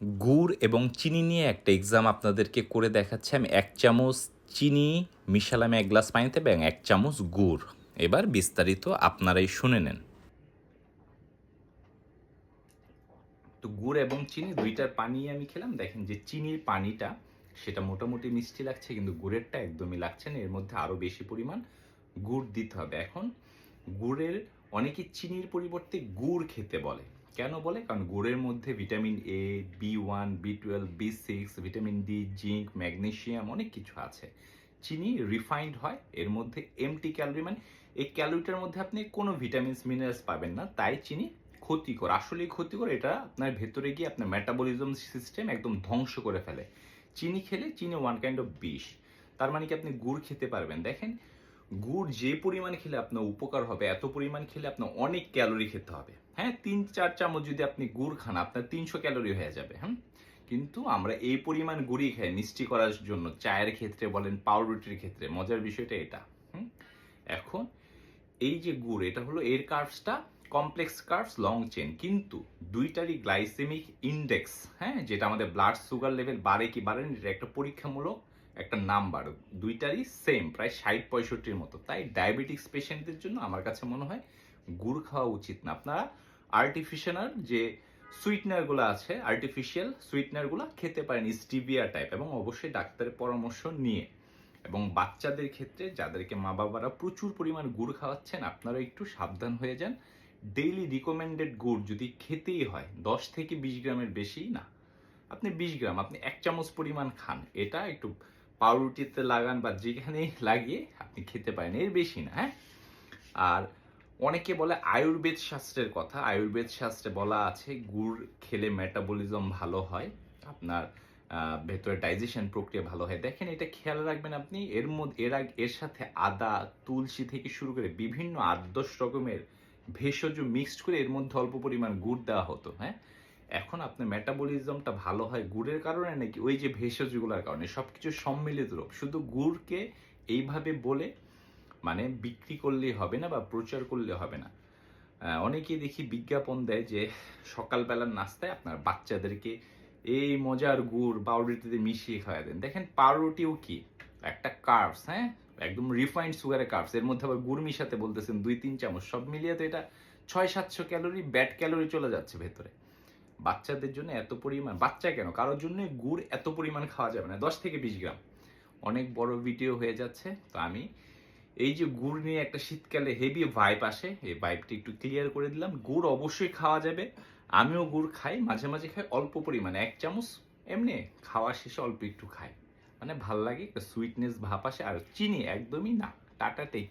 গুড় এবং চিনি নিয়ে একটা এক্সাম আপনাদেরকে করে দেখাচ্ছি। আমি এক চামচ চিনি মিশালাম এক গ্লাস পানিতে এবং এক চামচ গুড়। এবার বিস্তারিত আপনারাই শুনে নেন। তো গুড় এবং চিনি দুইটার পানি আমি খেলাম। দেখেন যে চিনির পানিটা, সেটা মোটামুটি মিষ্টি লাগছে, কিন্তু গুড়েরটা একদমই লাগছে না। এর মধ্যে আরও বেশি পরিমাণ গুড় দিতে হবে। এখন গুড়ের, অনেকে চিনির পরিবর্তে গুড় খেতে বলে। কেন বলে? কারণ গুড়ের মধ্যে vitamin A B one B twelve B six vitamin D zinc, magnesium অনেক কিছু আছে। চিনি রিফাইন্ড হয়, এর মধ্যে এমটি ক্যালোরি মানে এই ক্যালোরিটার মধ্যে আপনি কোনো ভিটামিনস মিনারেলস পাবেন না, তাই চিনি ক্ষতিকর। আসলেই ক্ষতিকর, এটা আপনার ভেতরে গিয়ে আপনার মেটাবলিজম সিস্টেম একদম ধ্বংস করে ফেলে। চিনি খেলে, চিনি ওয়ান কাইন্ড অফ বিষ। তার মানে কি আপনি গুড় খেতে পারবেন? দেখেন গুড় যে পরিমাণ খেলে আপনার উপকার হবে, এত পরিমাণ খেলে আপনার অনেক ক্যালোরি খেতে হবে। হ্যাঁ তিন চার চামচ যদি আপনি গুড় খান, আপনার তিনশো ক্যালোরি হয়ে যাবে হ্যাঁ কিন্তু আমরা এই পরিমাণ গুড়ি খাই, মিষ্টি করার জন্য, চায়ের ক্ষেত্রে বলেন, পাউরুটির ক্ষেত্রে, মজার বিষয়টা এটা, হুম? এখন এই যে গুড়, এটা হলো এর কার্ভসটা, কমপ্লেক্স কার্ভস, লং চেন কিন্তু দুইটারই গ্লাইসেমিক ইন্ডেক্স হ্যাঁ যেটা আমাদের ব্লাড সুগার লেভেল বাড়ে কি বাড়ে এটা একটা পরীক্ষামূলক একটা নাম্বার, দুইটারই সেম প্রায় ষাট পঁয়ষট্টির মতো। তাই ডায়াবেটিক্স পেশেন্টদের জন্য আমার কাছে মনে হয় গুড় খাওয়া উচিত না। আপনারা আর্টিফিশিয়াল যে সুইটনারগুলো আছে আর্টিফিশিয়াল সুইটনারগুলো খেতে পারেন স্টিভিয়া টাইপ এবং অবশ্যই ডাক্তারের পরামর্শ নিয়ে। এবং বাচ্চাদের ক্ষেত্রে যাদেরকে মা বাবারা প্রচুর পরিমাণ গুড় খাওয়াচ্ছেন, আপনারা একটু সাবধান হয়ে যান। ডেইলি রিকমেন্ডেড গুড় যদি খেতেই হয়, দশ থেকে বিশ গ্রামের বেশি না। আপনি বিশ গ্রাম, আপনি এক চামচ পরিমাণ খান, এটা একটু পাউরুটিতে লাগান বা যেখানেই লাগিয়ে আপনি খেতে পারেন, এর বেশি না হ্যাঁ? আর অনেকে বলে আয়ুর্বেদ শাস্ত্রের কথা। আয়ুর্বেদ শাস্ত্রে বলা আছে, গুড় খেলে মেটাবলিজম ভালো হয়, আপনার ভেতরে ডাইজেশন প্রক্রিয়া ভালো হয়। দেখেন, এটা খেয়াল রাখবেন আপনি, এর মধ্যে, এর আগে, এর সাথে আদা, তুলসী থেকে শুরু করে বিভিন্ন আট দশ রকমের ভেষজ মিক্সড করে এর মধ্যে অল্প পরিমাণ গুড় দেওয়া হতো হ্যাঁ? এখন আপনার মেটাবলিজমটা ভালো হয় গুড়ের কারণে নাকি ওই যে ভেষজগুলোর কারণে? সবকিছু সম্মিলিত রূপ। শুধু গুড়কে এইভাবে বলে মানে বিক্রি করলেই হবে না বা প্রচার করলে হবে না। অনেকেই দেখি বিজ্ঞাপন দেয় যে সকালবেলার নাস্তায় আপনার বাচ্চাদেরকে এই মজার গুড় পাউরুটিতে মিশিয়ে খাওয়া দেন। দেখেন পাউরুটিও কি? একটা কার্বস হ্যাঁ? একদম রিফাইন্ড সুগারের কার্বস এর মধ্যে আবার গুড় মিশাতে বলতেছেন দুই, তিন চামচ। সব মিলিয়ে তো এটা ছয়, সাতশো ক্যালোরি ব্যাট ক্যালোরি চলে যাচ্ছে ভেতরে। বাচ্চাদের জন্য এত পরিমাণ, বাচ্চা কেন? কারোর জন্য গুড় এত পরিমাণ খাওয়া যাবে না। দশ থেকে বিশ গ্রাম। অনেক বড় ভিডিও হয়ে যাচ্ছে, তো আমি এই যে গুড় নিয়ে একটা শীতকালে হেভি ভাইব আসে, এই ভাইবটি একটু ক্লিয়ার করে দিলাম। গুড় অবশ্যই খাওয়া যাবে। আমিও গুড় খাই, মাঝে মাঝে খাই অল্প পরিমাণে। এক চামচ এমনি খাওয়া শেষে অল্প একটু খাই। মানে ভালো লাগে, একটা সুইটনেস ভাব আসে, আর চিনি একদমই না। Tata take